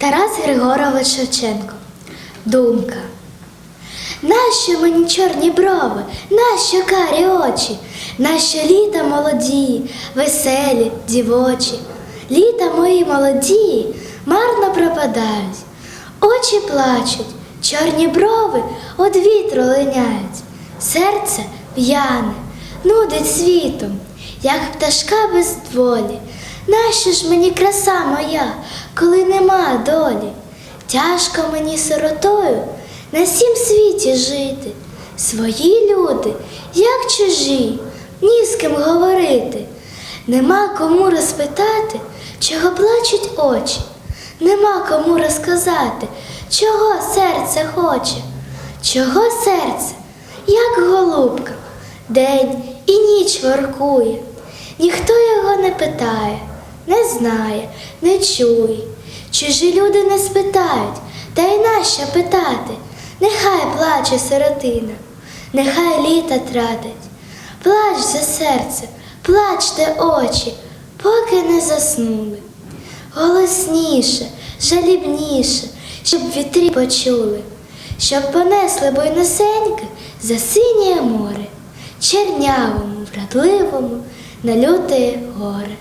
Тарас Григорович Шевченко. Думка. Нащо мені чорні брови, нащо карі очі, нащо літа молоді, веселі, дівочі, літа мої молоді марно пропадають, очі плачуть, чорні брови од вітру линяють, серце п'яне, нудить світом, як пташка без волі. Нащо ж мені краса моя, коли нема долі? Тяжко мені сиротою на сім світі жити. Свої люди, як чужі, ні з ким говорити. Нема кому розпитати, чого плачуть очі. Нема кому розказати, чого серце хоче. Чого серце, як голубка, день і ніч воркує. Ніхто його не питає, не знає, не чує. Чужі люди не спитають, та й нащо питати? Нехай плаче сиротина, нехай літа тратить. Плач за серце, плачте очі, поки не заснули. Голосніше, жалібніше, щоб вітрі почули, щоб понесли буйносеньки за синє море, чернявому, вродливому, на люте горе.